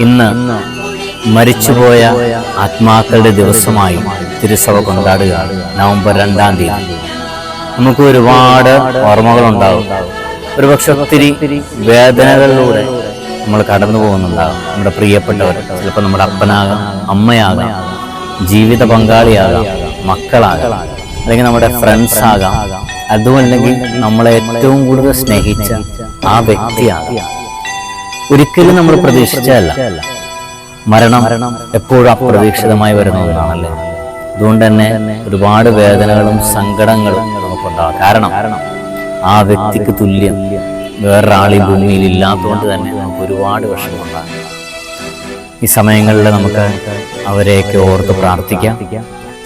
ഇന്ന് മരിച്ചുപോയ ആത്മാക്കളുടെ ദിവസമായി തിരുസഭ കൊണ്ടാടുകയാണ് നവംബർ രണ്ടാം തീയതി. നമുക്ക് ഒരുപാട് ഓർമ്മകളുണ്ടാവും. ഒരുപക്ഷെ ഒത്തിരി വേദനകളിലൂടെ നമ്മൾ കടന്നു പോകുന്നുണ്ടാകും നമ്മുടെ പ്രിയപ്പെട്ടവർ ചിലപ്പോൾ നമ്മുടെ അപ്പനാകാം അമ്മയാകാം ജീവിത പങ്കാളിയാകാം മക്കളാകാം അല്ലെങ്കിൽ നമ്മുടെ ഫ്രണ്ട്സ് ആകാം. അതുമല്ലെങ്കിൽ നമ്മളെ ഏറ്റവും കൂടുതൽ സ്നേഹിച്ച ആ വ്യക്തിയാകാം. ഒരിക്കലും നമ്മൾ പ്രതീക്ഷിച്ചതല്ല. മരണം എപ്പോഴും അപ്രതീക്ഷിതമായി വരുന്ന ഒന്നാണല്ലേ? അതുകൊണ്ട് തന്നെ ഒരുപാട് വേദനകളും സങ്കടങ്ങളും നമുക്കുണ്ടാകും കാരണം ആ വ്യക്തിക്ക് തുല്യം. വേറൊരാൾ ഈ ഭൂമിയിൽ ഇല്ലാത്തതുകൊണ്ട് തന്നെ നമുക്ക് ഒരുപാട് വിഷമമുണ്ടാകും ഈ സമയങ്ങളിൽ നമുക്ക് അവരെയൊക്കെ ഓർത്ത് പ്രാർത്ഥിക്കാം.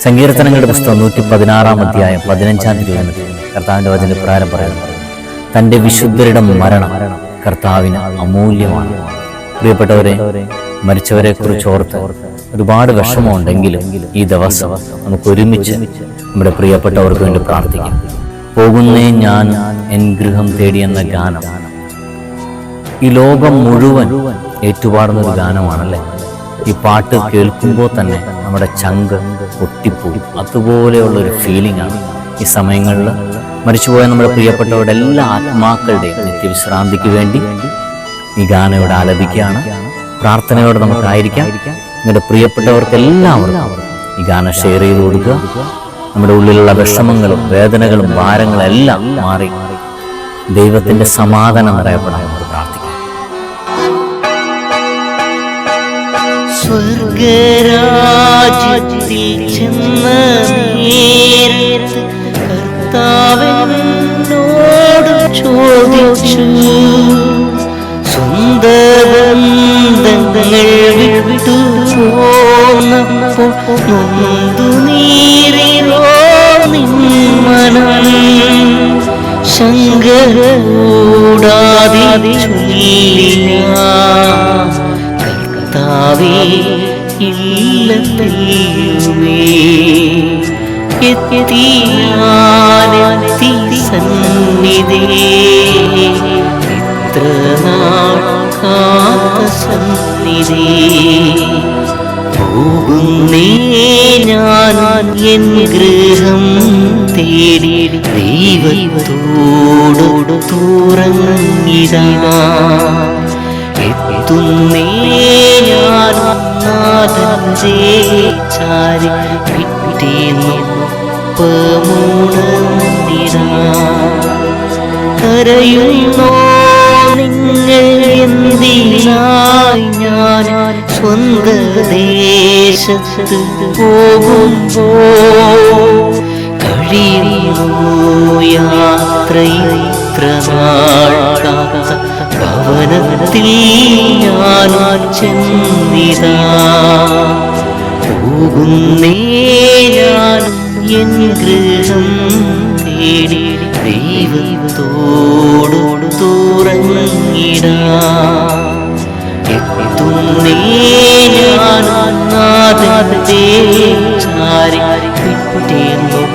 സങ്കീർത്തനങ്ങളുടെ പുസ്തകം നൂറ്റി പതിനാറാം അധ്യായം പതിനഞ്ചാം തിരുവനന്തപുരം കർത്താവിന്റെ വചന പ്രകാരം പറയുന്നു. തന്റെ വിശുദ്ധരുടെ മരണം. കർത്താവിന് അമൂല്യമാണ്. പ്രിയപ്പെട്ടവരെ മരിച്ചവരെ കുറിച്ച് ഓർത്ത് ഒരുപാട് വിഷമമുണ്ടെങ്കിലും ഈ ദിവസം നമുക്ക് ഒരുമിച്ച് നമ്മുടെ പ്രിയപ്പെട്ടവർക്ക് വേണ്ടി പ്രാർത്ഥിക്കാം. പോകുന്നേ ഞാൻ എൻ ഗൃഹം തേടിയെന്ന ഗാനം. ഈ ലോകം മുഴുവൻ ഏറ്റുപാടുന്ന ഒരു ഗാനമാണല്ലേ? ഈ പാട്ട് കേൾക്കുമ്പോൾ തന്നെ നമ്മുടെ ചങ്ക് പൊട്ടിപ്പോകും. അതുപോലെയുള്ള ഒരു ഫീലിംഗ് ആണ് ഈ സമയങ്ങളിൽ മരിച്ചുപോയ നമ്മുടെ പ്രിയപ്പെട്ടവരുടെ എല്ലാ ആത്മാക്കളുടെയും നിത്യവിശ്രാന്തിക്ക് വേണ്ടി ഈ ഗാനയോട് ആലപിക്കുകയാണ്. പ്രാർത്ഥനയോടെ നമുക്കായിരിക്കാം. നിങ്ങളുടെ പ്രിയപ്പെട്ടവർക്ക് എല്ലാവർക്കും ഈ ഗാനം ഷെയർ ചെയ്ത് കൊടുക്കുക. നമ്മുടെ ഉള്ളിലുള്ള വിഷമങ്ങളും വേദനകളും ഭാരങ്ങളും എല്ലാം മാറി ദൈവത്തിന്റെ സമാധാനം നിറയപ്പെടാൻ നമുക്ക് പ്രാർത്ഥിക്കാം. സ്വർഗരാജ്യത്തിൽ ചെന്ന ചോദിച്ചു സ്വന്ത ബന്ധങ്ങൾ വിട്ടു പോന്നപ്പോൾ നൊന്തു നീറിയോ നിന്മനം ശങ്ക കൂടാതെ കർത്താവേ ഇല്ല തെയ്യുമേ സന്നിധേ പോകുന്നേ എൻ ഗൃഹം തേടി ദൈവത്തോടോട് തുറങ്ങിതാ കരയുന്നോ നിങ്ങൾ എന്തിനാ? സ്വന്ത ദേശത്ത് പോകുമ്പോ കഴിയുന്നു യാത്ര ഇത്ര നാൾ കാത്ത ഭവനത്തിൽ ഞാൻ ചെന്നിതാ പോകുന്നേ ഞാൻ എൻ ഗൃഹം തേടി ദൈവത്തോടോട് തുറങ്ങിടാ ഞാനാദേ ചാരി കിട്ടിയെന്നും